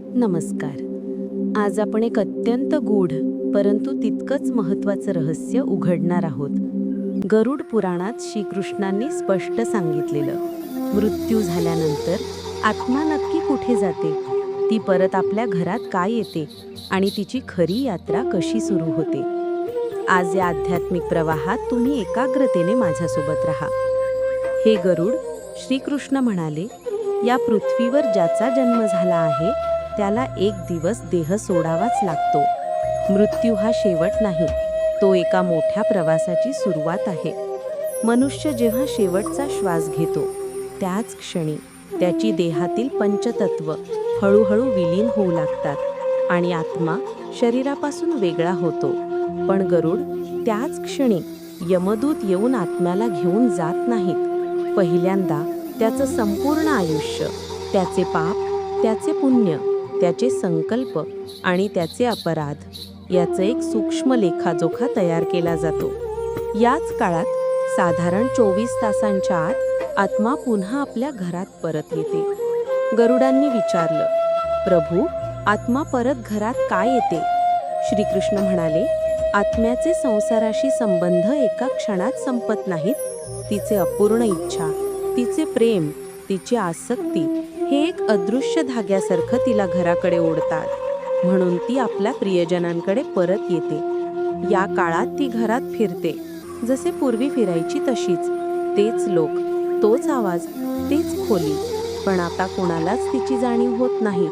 नमस्कार. आज आपण एक अत्यंत गूढ परंतु तितकंच महत्वाचं रहस्य उघडणार आहोत. गरुड पुराणात श्रीकृष्णांनी स्पष्ट सांगितलेलं. मृत्यू झाल्यानंतर आत्मा नक्की कुठे जाते? ती परत आपल्या घरात काय येते? आणि तिची खरी यात्रा कशी सुरू होते? आज या आध्यात्मिक प्रवाहात तुम्ही एकाग्रतेने माझ्यासोबत राहा. हे गरुड श्रीकृष्ण म्हणाले या पृथ्वीवर ज्याचा जन्म झाला आहे त्याला एक दिवस देह सोडावाच लागतो. मृत्यू हा शेवट नाही तो एका मोठ्या प्रवासाची सुरुवात आहे. मनुष्य जेव्हा शेवटचा श्वास घेतो त्याच क्षणी त्याची देहातील पंचतत्व हळूहळू विलीन होऊ लागतात आणि आत्मा शरीरापासून वेगळा होतो. पण गरुड त्याच क्षणी यमदूत येऊन आत्म्याला घेऊन जात नाहीत. पहिल्यांदा त्याचं संपूर्ण आयुष्य त्याचे पाप त्याचे पुण्य त्याचे संकल्प आणि त्याचे अपराध याचं एक सूक्ष्म लेखाजोखा तयार केला जातो. याच काळात साधारण चोवीस तासांच्या आत आत्मा पुन्हा आपल्या घरात परत येते. गरुडांनी विचारलं प्रभू आत्मा परत घरात काय येते? श्रीकृष्ण म्हणाले आत्म्याचे संसाराशी संबंध एका क्षणात संपत नाहीत. तिचे अपूर्ण इच्छा तिचे प्रेम तिची आसक्ती हे एक अदृश्य धाग्यासारखं तिला घराकडे ओढतात. म्हणून ती आपल्या प्रियजनांकडे परत येते. या काळात ती घरात फिरते. जसे पूर्वी फिरायची तशीच. तेच लोक. तोच आवाज. तेच खोली. पण आता कोणालाच तिची जाणीव होत नाही.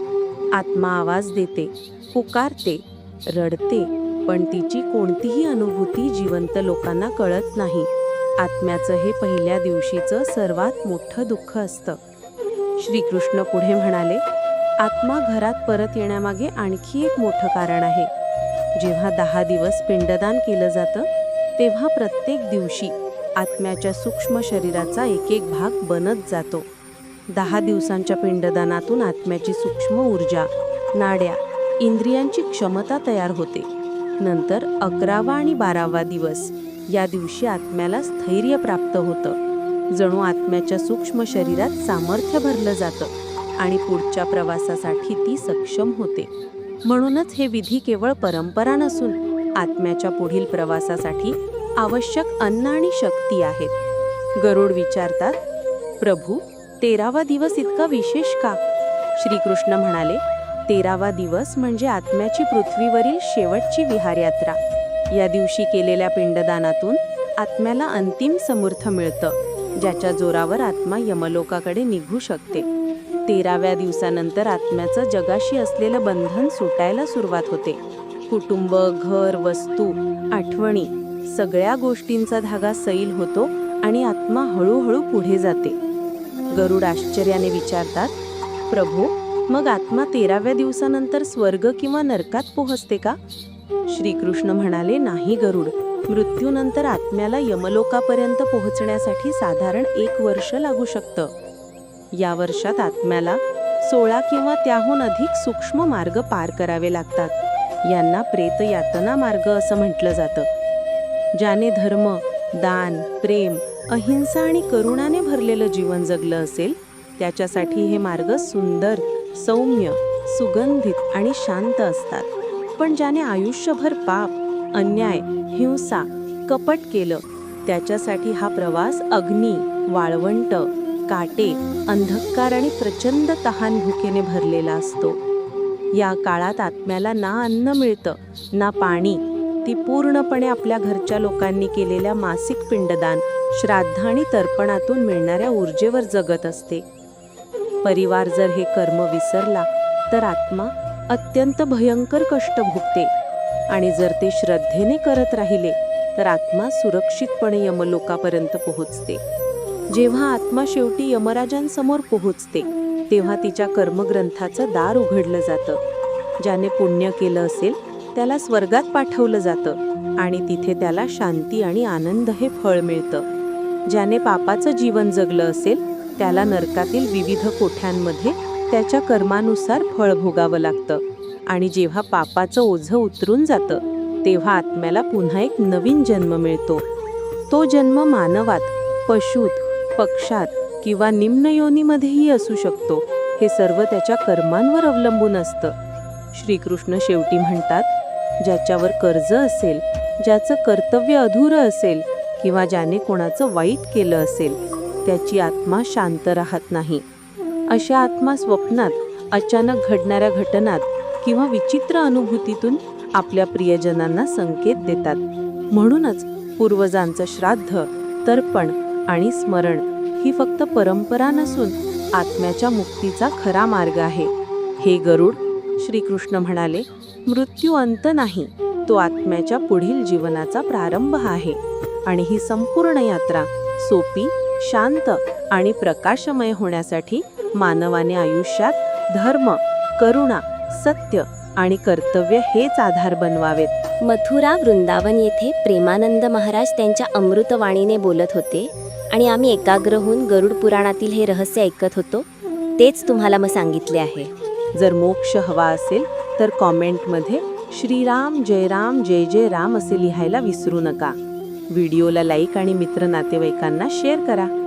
आत्मा आवाज देते. पुकारते. रडते. पण तिची कोणतीही अनुभूती जिवंत लोकांना कळत नाही. आत्म्याचं हे पहिल्या दिवशीचं सर्वात मोठं दुःख असतं. श्रीकृष्ण पुढे म्हणाले आत्मा घरात परत येण्यामागे आणखी एक मोठं कारण आहे. जेव्हा दहा दिवस पिंडदान केलं जातं तेव्हा प्रत्येक दिवशी आत्म्याच्या सूक्ष्म शरीराचा एक एक भाग बनत जातो. दहा दिवसांच्या पिंडदानातून आत्म्याची सूक्ष्म ऊर्जा नाड्या इंद्रियांची क्षमता तयार होते. नंतर अकरावा आणि बारावा दिवस या दिवशी आत्म्याला स्थैर्य प्राप्त होतं. जणू आत्म्याच्या सूक्ष्म शरीरात सामर्थ्य भरलं जातं आणि पुढच्या प्रवासासाठी ती सक्षम होते. म्हणूनच हे विधी केवळ परंपरा नसून आत्म्याच्या पुढील प्रवासासाठी आवश्यक अन्न आणि शक्ती आहेत. गरुड विचारतात प्रभू तेरावा दिवस इतका विशेष का? श्रीकृष्ण म्हणाले तेरावा दिवस म्हणजे आत्म्याची पृथ्वीवरील शेवटची विहारयात्रा. या दिवशी केलेल्या पिंडदानातून आत्म्याला अंतिम समर्थ मिळतं. ज्याच्या जोरावर आत्मा यमलोकाकडे निघू शकते. तेराव्या दिवसानंतर आत्म्याचं जगाशी असलेलं बंधन सुटायला सुरुवात होते. कुटुंब घर वस्तू आठवणी सगळ्या गोष्टींचा धागा सैल होतो आणि आत्मा हळूहळू पुढे जाते. गरुड आश्चर्याने विचारतात प्रभू मग आत्मा तेराव्या दिवसानंतर स्वर्ग किंवा नरकात पोहोचते का? श्रीकृष्ण म्हणाले नाही गरुड. मृत्यूनंतर आत्म्याला यमलोकापर्यंत पोहोचण्यासाठी साधारण एक वर्ष लागू शकतं. या वर्षात आत्म्याला सोळा किंवा त्याहून अधिक सूक्ष्म मार्ग पार करावे लागतात. यांना प्रेत यातना मार्ग असं म्हटलं जातं. ज्याने धर्म दान प्रेम अहिंसा आणि करुणाने भरलेलं जीवन जगलं असेल त्याच्यासाठी हे मार्ग सुंदर सौम्य सुगंधित आणि शांत असतात. पण ज्याने आयुष्यभर पाप अन्याय हिंसा कपट केलं. त्याच्यासाठी हा प्रवास अग्नी वाळवंट काटे अंधकार आणि प्रचंड तहान भुकेने भरलेला असतो. या काळात आत्म्याला ना अन्न मिळतं ना पाणी. ती पूर्णपणे आपल्या घरच्या लोकांनी केलेल्या मासिक पिंडदान श्राद्ध आणि तर्पणातून मिळणाऱ्या ऊर्जेवर जगत असते. परिवार जर हे कर्म विसरला तर आत्मा अत्यंत भयंकर कष्ट भोगते. आणि जर ते श्रद्धेने करत राहिले तर आत्मा सुरक्षितपणे यमलोकापर्यंत पोहोचते. जेव्हा आत्मा शेवटी यमराजांसमोर पोहोचते तेव्हा तिच्या कर्मग्रंथाचं दार उघडलं जातं. ज्याने पुण्य केलं असेल त्याला स्वर्गात पाठवलं जातं आणि तिथे त्याला शांती आणि आनंद हे फळ मिळतं. ज्याने पापाचं जीवन जगलं असेल त्याला नरकातील विविध कोठ्यांमध्ये त्याच्या कर्मानुसार फळ भोगावं लागतं. आणि जेव्हा पापाचं ओझं उतरून जातं तेव्हा आत्म्याला पुन्हा एक नवीन जन्म मिळतो. तो जन्म मानवात पशूत पक्षात किंवा निम्न योनीमध्येही असू शकतो. हे सर्व त्याच्या कर्मांवर अवलंबून असतं. श्रीकृष्ण शेवटी म्हणतात ज्याच्यावर कर्ज असेल ज्याचं कर्तव्य अधुरं असेल किंवा ज्याने कोणाचं वाईट केलं असेल त्याची आत्मा शांत राहत नाही. अशा आत्मा स्वप्नात अचानक घडणाऱ्या घटनात किंवा विचित्र अनुभूतीतून आपल्या प्रियजनांना संकेत देतात. म्हणूनच पूर्वजांचं श्राद्ध तर्पण आणि स्मरण ही फक्त परंपरा नसून आत्म्याच्या मुक्तीचा खरा मार्ग आहे. हे गरुड श्रीकृष्ण म्हणाले मृत्यू अंत नाही तो आत्म्याच्या पुढील जीवनाचा प्रारंभ आहे आणि ही संपूर्ण यात्रा सोपी शांत आणि प्रकाशमय होण्यासाठी मानवाने आयुष्यात धर्म करुणा सत्य आणि कर्तव्य हेच आधार बनवावेत. मथुरा वृंदावन येथे प्रेमानंद महाराज त्यांच्या अमृतवाणीने बोलत होते आणि आम्ही एकाग्र होऊन गरुड पुराणातील हे रहस्य ऐकत होतो. तेच तुम्हाला मग सांगितले आहे. जर मोक्ष हवा असेल तर कॉमेंटमध्ये श्रीराम जय राम जय जय राम असे लिहायला विसरू नका. व्हिडिओला लाईक आणि मित्र नातेवाईकांना शेअर करा.